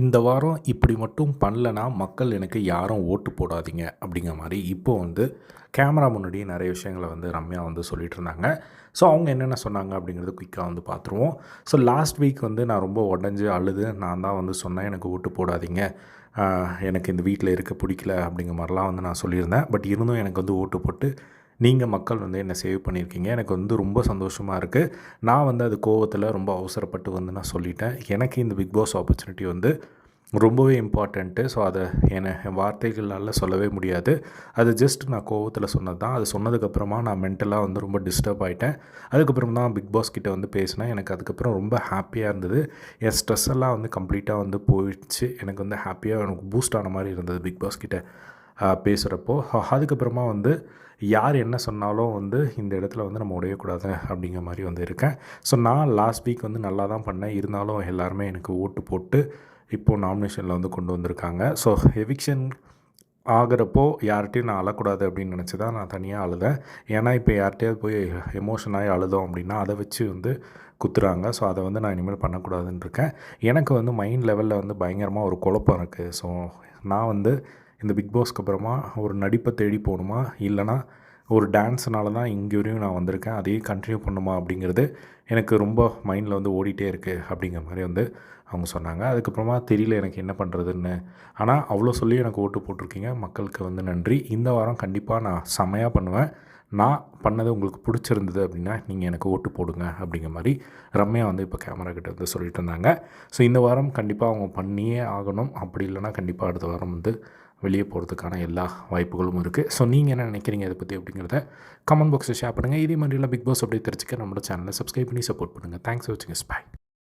இந்த வாரம் இப்படி மட்டும் பண்ணலனா மக்கள் எனக்கு யாரும் ஓட்டு போடாதீங்க. அப்படிங்கிற மாதிரி இப்போ வந்து கேமரா முன்னாடி நிறைய விஷயங்களை வந்து ரம்யா வந்து சொல்லிட்டு இருந்தாங்க. ஸோ அவங்க என்னென்ன சொன்னாங்க அப்படிங்கிறது குயிக்காக வந்து பார்த்துருவோம். ஸோ லாஸ்ட் வீக் வந்து நான் ரொம்ப உடஞ்சி அழுது நான் தான் வந்து சொன்னேன் எனக்கு ஓட்டு போடாதீங்க. எனக்கு இந்த வீட்டில் இருக்க பிடிக்கல. அப்படிங்கிற மாதிரிலாம் வந்து நான் சொல்லியிருந்தேன். பட் இருந்தும் எனக்கு வந்து ஓட்டு போட்டு நீங்கள் மக்கள் வந்து என்னை சேவ் பண்ணியிருக்கீங்க. எனக்கு வந்து ரொம்ப சந்தோஷமாக இருக்குது நான் வந்து அது கோவத்தில் ரொம்ப அவசரப்பட்டு வந்து நான் சொல்லிட்டேன். எனக்கு இந்த பிக் பாஸ் ஆப்பர்ச்சுனிட்டி வந்து ரொம்பவே இம்பார்ட்டண்ட்டு ஸோ அதை என்னை என் வார்த்தைகளால் சொல்லவே முடியாது. அது ஜஸ்ட் நான் கோவத்தில் சொன்னது தான் அது சொன்னதுக்கப்புறமா நான் மென்டலாக வந்து ரொம்ப டிஸ்டர்ப் ஆகிட்டேன் அதுக்கப்புறம் தான் பிக் பாஸ் கிட்டே வந்து பேசினேன். எனக்கு அதுக்கப்புறம் ரொம்ப ஹாப்பியாக இருந்தது. என் ஸ்ட்ரெஸ் எல்லாம் வந்து கம்ப்ளீட்டாக வந்து போயிடுச்சு. எனக்கு வந்து ஹாப்பியாக எனக்கு பூஸ்ட் ஆன மாதிரி இருந்தது பிக் பாஸ் கிட்டே. பேசுகிறப்போ அதுக்கப்புறமா வந்து யார் என்ன சொன்னாலும் வந்து இந்த இடத்துல வந்து நம்ம உடையக்கூடாது அப்படிங்கிற மாதிரி வந்து இருக்கேன். ஸோ நான் லாஸ்ட் வீக் வந்து நல்லா தான் பண்ணேன். இருந்தாலும் எல்லாருமே எனக்கு ஓட்டு போட்டு இப்போது நாமினேஷனில் வந்து கொண்டு வந்திருக்காங்க. ஸோ எவிக்ஷன் ஆகிறப்போ யார்கிட்டையும் நான் அழக்கூடாது அப்படின்னு நினச்சி தான் நான் தனியாக அழுதேன். ஏன்னா இப்போ யார்கிட்டயாவது போய் எமோஷனாகி அழுதோம் அப்படின்னா அதை வச்சு வந்து குத்துறாங்க. ஸோ அதை வந்து நான் இனிமேல் பண்ணக்கூடாதுன்னு இருக்கேன். எனக்கு வந்து மைண்ட் லெவலில் வந்து பயங்கரமாக ஒரு குழப்பம் இருக்குது ஸோ நான் வந்து இந்த பிக் பாஸ்க்கு அப்புறமா ஒரு நடிப்பை தேடி போகணுமா? இல்லைனா ஒரு டான்ஸ்னால தான் இங்கே வரையும் நான் வந்திருக்கேன். அதையே கண்டினியூ பண்ணுமா அப்படிங்கிறது எனக்கு ரொம்ப மைண்டில் வந்து ஓடிட்டே இருக்குது அப்படிங்கிற மாதிரி வந்து அவங்க சொன்னாங்க. அதுக்கப்புறமா தெரியல எனக்கு என்ன பண்ணுறதுன்னு ஆனால் அவ்வளோ சொல்லி எனக்கு ஓட்டு போட்டிருக்கீங்க. மக்களுக்கு வந்து நன்றி. இந்த வாரம் கண்டிப்பாக நான் செமையாக பண்ணுவேன். நான் பண்ணது உங்களுக்கு பிடிச்சிருந்தது அப்படின்னா நீங்கள் எனக்கு ஓட்டு போடுங்க அப்படிங்கிற மாதிரி ரம்யா வந்து இப்போ கேமரா கிட்ட வந்து சொல்லிட்டு இருந்தாங்க. ஸோ இந்த வாரம் கண்டிப்பாக அவங்க பண்ணியே ஆகணும். அப்படி இல்லைனா கண்டிப்பாக அடுத்த வாரம் வந்து வெளியே போகிறதுக்கான எல்லா வாய்ப்புகளும் இருக்குது ஸோ நீங்கள் என்ன நினைக்கிறீங்க? இதை பற்றி அப்படிங்கிறத கமெண்ட் பாக்ஸில் ஷேர் பண்ணுங்கள் இதே மாதிரிலாம் பிக் பாஸ் அப்படியே தெரிஞ்சுக்க நம்மளோட சேனலை சப்ஸ்கிரைப் பண்ணி சப்போர்ட் பண்ணுங்கள் தேங்க்ஸ் ஃபார் வாட்சிங் பாய்